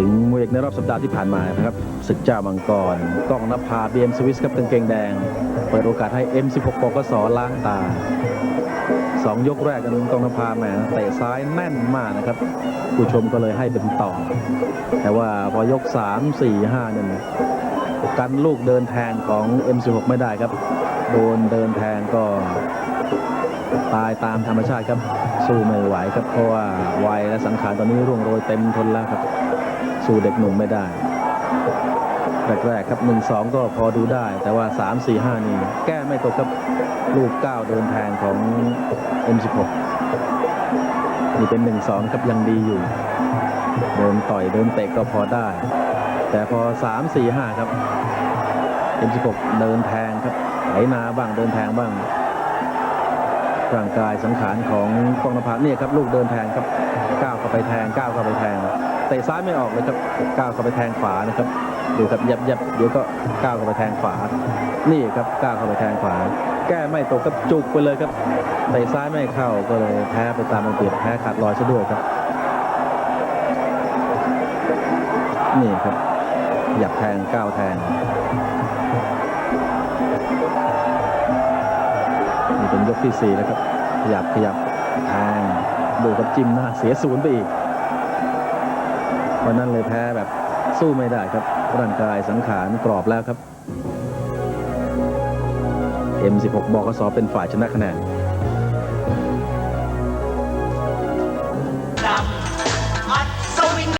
ถึงมวยเอกในรอบสัปดาห์ที่ผ่านมานะครับศึกเจ้ามังกรกล้องนภา BM สวิสครับกางเกงแดง เปิดโอกาสให้ M16 ปกสล้างตาสองยกแรกกันกล้องนภาแหมเตะซ้ายแน่นมากนะครับ ผู้ชมก็เลยให้เป็นต่อ แต่ว่าพอยก 3 4 5เนี่ยกันลูกเดินแทงของ M16 ไม่ได้ครับ โดนเดินแทงก็ตายตามธรรมชาติครับ สู้ไม่ไหวครับ เพราะว่าวัยและสังขารตอนนี้ร่วงโรยเต็มทนแล้วครับ สู้เด็กหนุ่มไม่ได้แรกๆครับ1-2 ก็พอดูได้ แต่ว่า 3-4-5 นี่ แก้ไม่ตกครับลูก9เดินแทงของ M16 นี่เป็น 1-2ครับยังดีอยู่เดินต่อยเดินเตะก็พอได้ แต่พอ 3-4-5 ครับ M16 เดินแทงครับไหนาบ้างเดินแทงบ้างร่างกายสังขารของกองนภาเนี่ยครับลูกเดินแทงครับก้าวเข้าไปแทงก้าวเข้าไปแทง เตะซ้ายไม่ออกเลยครับก้าวเข้าไปแทงขวานะครับดูครับยับยับเดี๋ยวก็ก้าวเข้าไปแทงขวา นี่ครับก้าวเข้าไปแทงขวา แก้ไม่ตกครับจุกไปเลยครับเตะซ้ายไม่เข้าก็เลยแพ้ไปตามอังกฤษแพ้ขาดลอยซะด้วยครับนี่ครับหยับแทงก้าวแทงนี่เป็นยกที่4แล้วครับขยับขยับแทงดูกับจิ้มหน้าเสียศูนย์ไปอีก วันนั้นเลยแพ้แบบสู้ไม่ได้ครับร่างกายสังขารกรอบแล้วครับ M16 บอกสอเป็นฝ่ายชนะคะแนน